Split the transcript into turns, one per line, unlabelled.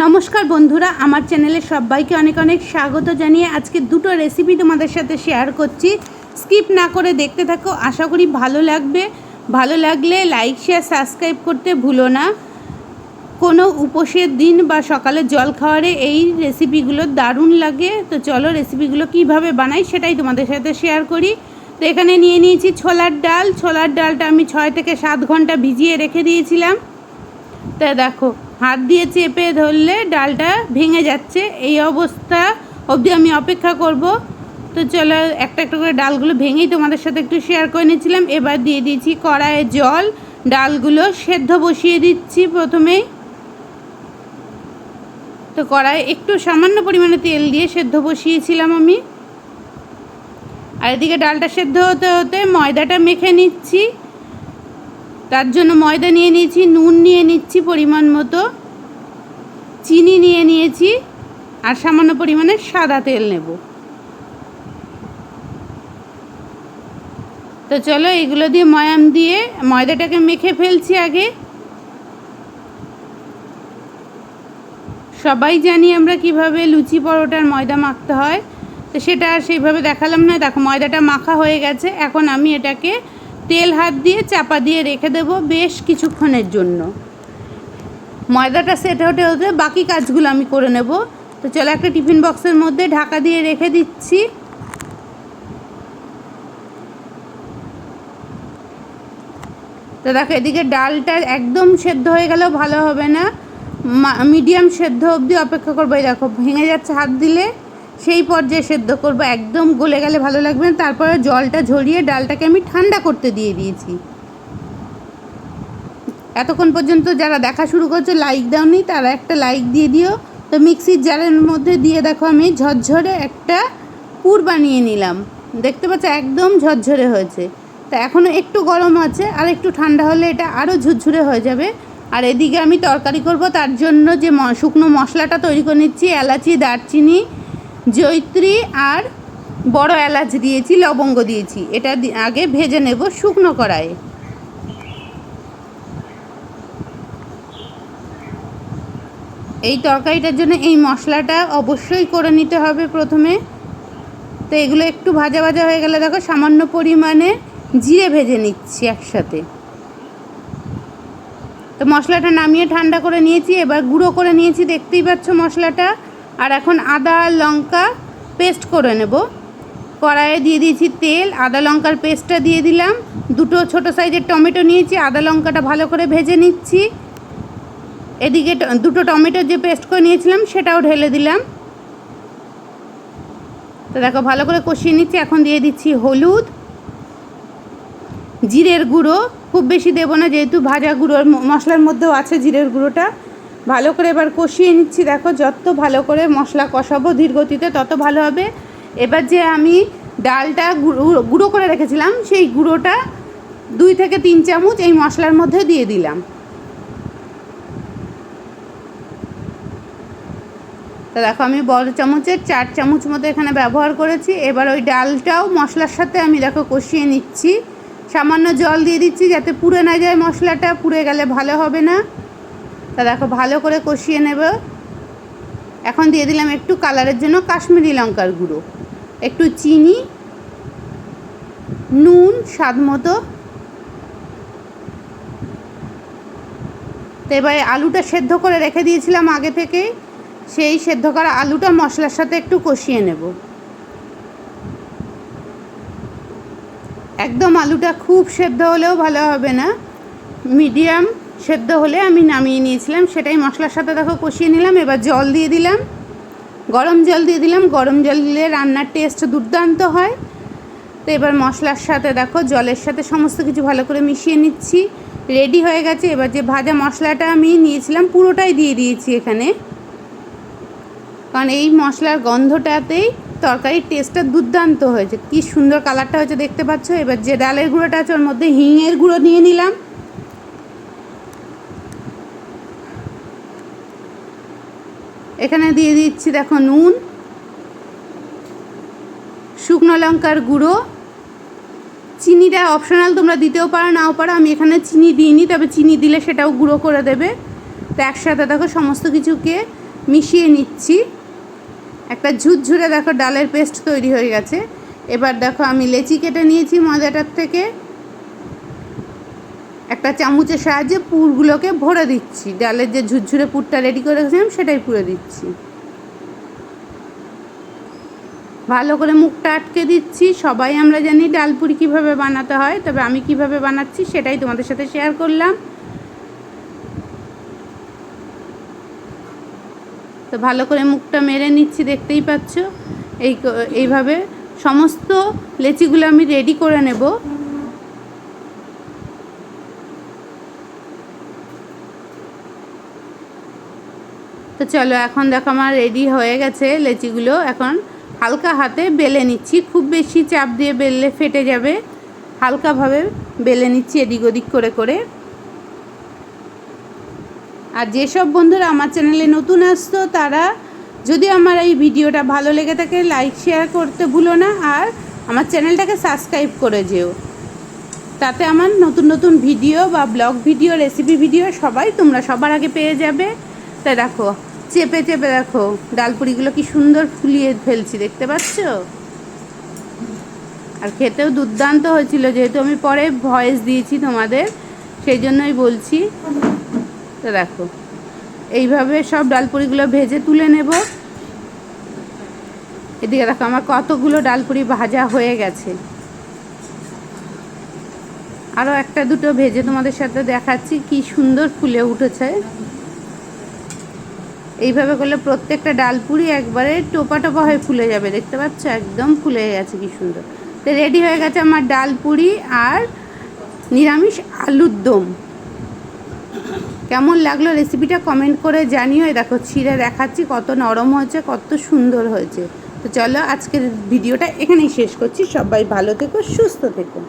নমস্কার বন্ধুরা, আমার চ্যানেলে সবাইকে অনেক অনেক স্বাগত জানিয়ে আজকে দুটো রেসিপি তোমাদের সাথে শেয়ার করছি। স্কিপ না করে দেখতে থাকো, আশা করি ভালো লাগবে। ভালো লাগলে লাইক শেয়ার সাবস্ক্রাইব করতে ভুলো না। কোনো উপোসের দিন বা সকালে জল খাওয়ারে এই রেসিপিগুলো দারুণ লাগে। তো চলো রেসিপিগুলো কীভাবে বানাই সেটাই তোমাদের সাথে শেয়ার করি। তো এখানে নিয়ে নিয়েছি ছোলার ডাল। ছোলার ডালটা আমি ছয় থেকে সাত ঘণ্টা ভিজিয়ে রেখে দিয়েছিলাম। তা দেখো হাত দিয়ে চেপে ধরলে ডালটা ভেঙে যাচ্ছে। এই অবস্থা অবধি আমি অপেক্ষা করব। তো চলো, একটা একটা করে ডালগুলো ভেঙেই তোমাদের সাথে একটু শেয়ার করে নিয়েছিলাম। এবার দিয়ে দিয়েছি কড়াইয়ে জল। ডালগুলো সেদ্ধ বসিয়ে দিচ্ছি প্রথমেই তো কড়াইয়ে একটু সামান্য পরিমাণে তেল দিয়ে সেদ্ধ বসিয়েছিলাম আমি। আর এদিকে ডালটা সেদ্ধ হতে হতে ময়দাটা মেখে নিচ্ছি। তার জন্য ময়দা নিয়ে নিয়েছি, নুন নিয়ে নিচ্ছি পরিমাণ মতো। চিনি নিয়ে নিয়েছি আর সামান্য পরিমাণে সাদা তেল নেব। তো চলো এগুলো দিয়ে ময়াম দিয়ে ময়দাটাকে মেখে ফেলছি আগে। সবাই জানি আমরা কীভাবে লুচি পরোটার ময়দা মাখতে হয়, তো সেটা আর সেইভাবে দেখালাম না। দেখো, ময়দাটা মাখা হয়ে গেছে। এখন আমি এটাকে তেল হাত দিয়ে চাপা দিয়ে রেখে দেব বেশ কিছুক্ষণের জন্য। ময়দাটা সেট হতে হতে, বাকি কাজগুলো আমি করে নেব। তো চলো একটা টিফিন বক্সের মধ্যে ঢাকা দিয়ে রেখে দিচ্ছি। তো দেখো, এদিকে ডালটা একদম সেদ্ধ হয়ে গেলেও ভালো হবে না। মিডিয়াম সেদ্ধ অবধি অপেক্ষা করব। এই দেখো, ভেঙে যাচ্ছে হাত দিলে, সেই পর্যায়ে সেদ্ধ করব। একদম গলে গেলে ভালো লাগবে না। তারপরে জলটা ঝরিয়ে ডালটাকে আমি ঠান্ডা করতে দিয়ে দিয়েছি। এতক্ষণ পর্যন্ত যারা দেখা শুরু করছে লাইক দাওনি, তারা একটা লাইক দিয়ে দিও। তো মিক্সির জারের মধ্যে দিয়ে দেখো আমি ঝরঝরে একটা পুর বানিয়ে নিলাম। দেখতে পাচ্ছ একদম ঝরঝরে হয়েছে। তা এখনও একটু গরম আছে, আর একটু ঠান্ডা হলে এটা আরও ঝুরঝুরে হয়ে যাবে। আর এদিকে আমি তরকারি করব, তার জন্য যে শুকনো মশলাটা তৈরি করে নিচ্ছি, এলাচি, দারচিনি জৈত্রী আর বড় এলাচ দিয়েছি, লবঙ্গ দিয়েছি। এটা আগে ভেজে নেব শুকনো কড়াইয়ে। এই তরকারিটার জন্য এই মশলাটা অবশ্যই করে নিতে হবে প্রথমে। তো এগুলো একটু ভাজা ভাজা হয়ে গেলে দেখো সামান্য পরিমাণে জিরে ভেজে নিচ্ছি একসাথে। তো মশলাটা নামিয়ে ঠান্ডা করে নিয়েছি, এবার গুঁড়ো করে নিয়েছি, দেখতেই পাচ্ছ মশলাটা। আর এখন আদা, লঙ্কা পেস্ট করে নেব। কড়াইয়ে দিয়ে দিয়েছি তেল, আদা লঙ্কার পেস্টটা দিয়ে দিলাম। দুটো ছোট সাইজের টমেটো নিয়েছি, আদা লঙ্কাটা ভালো করে ভেজে নিচ্ছি। এদিকে দুটো টমেটোর যে পেস্ট করে নিয়েছিলাম, সেটাও ঢেলে দিলাম। তো দেখো, ভালো করে কষিয়ে নিচ্ছি। এখন দিয়ে দিচ্ছি হলুদ, জিরের গুঁড়ো। খুব বেশি দেবো না, যেহেতু ভাজা গুঁড়োর মশলার মধ্যেও আছে জিরের গুঁড়োটা। ভালো করে এবার কষিয়ে নিচ্ছি। দেখো, যত ভালো করে মশলা কষাবো ধীর গতিতে তত ভালো হবে। এবার যে আমি ডালটা গুঁড়ো করে রেখেছিলাম, সেই গুঁড়োটা দুই থেকে তিন চামচ এই মশলার মধ্যে দিয়ে দিলাম। তো দেখো, আমি বড় চামচের চার চামচ মতো এখানে ব্যবহার করেছি। এবার ওই ডালটাও মশলার সাথে আমি দেখো কষিয়ে নিচ্ছি। সামান্য জল দিয়ে দিচ্ছি যাতে পুড়ে না যায় মশলাটা, পুড়ে গেলে ভালো হবে না। তা দেখো, ভালো করে কষিয়ে নেব। এখন দিয়ে দিলাম একটু কালারের জন্য কাশ্মীরি লঙ্কার গুঁড়ো। একটু চিনি, নুন, স্বাদ মতো। তো এবার আলুটা সেদ্ধ করে রেখে দিয়েছিলাম আগে থেকেই। সেই সেদ্ধ করা আলুটা মশলার সাথে একটু কষিয়ে নেব। একদম আলুটা খুব সেদ্ধ হলেও ভালো হবে না। মিডিয়াম সেদ্ধ হলে আমি নামিয়ে নিয়েছিলাম, সেটাই মশলার সাথে দেখো কষিয়ে নিলাম, এবার জল দিয়ে দিলাম। গরম জল দিয়ে দিলাম, গরম জল দিলে রান্নার টেস্ট দুর্দান্ত হয়। তো এবার মশলার সাথে দেখো জলের সাথে সমস্ত কিছু ভালো করে মিশিয়ে নিচ্ছি। রেডি হয়ে গেছে, এবার যে ভাজা মশলাটা আমি নিয়েছিলাম পুরোটাই দিয়ে দিয়েছি এখানে। কারণ এই মশলার গন্ধটাতেই তরকারির টেস্টটা দুর্দান্ত হয়েছে। কি সুন্দর কালারটা হয়েছে দেখতে পাচ্ছ? এবার যে ডালের গুঁড়োটা আছে, ওর মধ্যে হিঙের গুঁড়ো নিয়ে নিলাম। এখানে দিয়ে দিচ্ছি, দেখো নুন, শুকনো লঙ্কার গুঁড়ো। চিনিটা অপশনাল তোমরা দিতেও পারো, নাও পারো। আমি এখানে চিনি দিইনি, তবে চিনি দিলে সেটাও গুঁড়ো করে দেবে। তো একসাথে দেখো সমস্ত কিছুকে মিশিয়ে নিচ্ছি। একটা ঝুরঝুরে দেখো ডালের পেস্ট তৈরি হয়ে গেছে। এবার দেখো আমি লেচি কেটে নিয়েছি ময়দাটার থেকে। একটা চামচের সাহায্যে পুরগুলোকে ভরে দিচ্ছি। ডালের যে ঝুরঝুরে পুরটা রেডি করে রেখেছিলাম, সেটাই পুরে দিচ্ছি। ভালো করে মুখটা আটকে দিচ্ছি। সবাই আমরা জানি ডালপুরি কীভাবে বানাতে হয়, তবে আমি কীভাবে বানাচ্ছি সেটাই তোমাদের সাথে শেয়ার করলাম। তো ভালো করে মুখটা মেরে নিচ্ছি, দেখতেই পাচ্ছ? এই এইভাবে সমস্ত লেচিগুলো আমি রেডি করে নেব। তো চলো, এখন দেখো আমার রেডি হয়ে গেছে লেচিগুলো। এখন হালকা হাতে বেলে নিচ্ছি। খুব বেশি চাপ দিয়ে বেললে ফেটে যাবে। হালকাভাবে বেলে নিচ্ছি এদিক ওদিক করে করে। আর যেসব বন্ধুরা আমার চ্যানেলে নতুন আসতো, তারা যদি আমার এই ভিডিওটা ভালো লেগে থাকে, লাইক, শেয়ার করতে ভুলো না আর আমার চ্যানেলটাকে সাবস্ক্রাইব করে যেও। তাতে আমার নতুন নতুন ভিডিও বা ব্লগ ভিডিও, রেসিপি ভিডিও সবাই তোমরা সবার আগে পেয়ে যাবে। তা দেখো, চেপে চেপে দেখো, ডালপুরিগুলো কি সুন্দর ফুলিয়ে ফেলছি, দেখতে পাচ্ছ? আর খেতেও দুর্দান্ত হয়েছিল, যেহেতু আমি পরে ভয়েস দিয়েছি তোমাদের, সেই জন্যই বলছি। তো দেখো, এইভাবে সব ডালপুরিগুলো ভেজে তুলে নেব। এদিকে দেখো, আমার কতগুলো ডালপুরি ভাজা হয়ে গেছে। আরও একটা দুটো ভেজে তোমাদের সাথে দেখাচ্ছি, কি সুন্দর ফুলে উঠেছে। এইভাবে করলে প্রত্যেকটা ডালপুরি একবারে টোপা টোপা হয়ে ফুলে যাবে, দেখতে পাচ্ছ? একদম ফুলে গেছে, কি সুন্দর। তো রেডি হয়ে গেছে আমার ডালপুরি আর নিরামিষ আলুর দম। কেমন লাগল রেসিপিটা কমেন্ট করে জানিও। দেখো, ছিঁড়ে দেখাচ্ছি কত নরম হয়েছে, কত সুন্দর হয়েছে। তো চলো আজকের ভিডিওটা এখানেই শেষ করছি। সবাই ভালো থেকো, সুস্থ থেকো।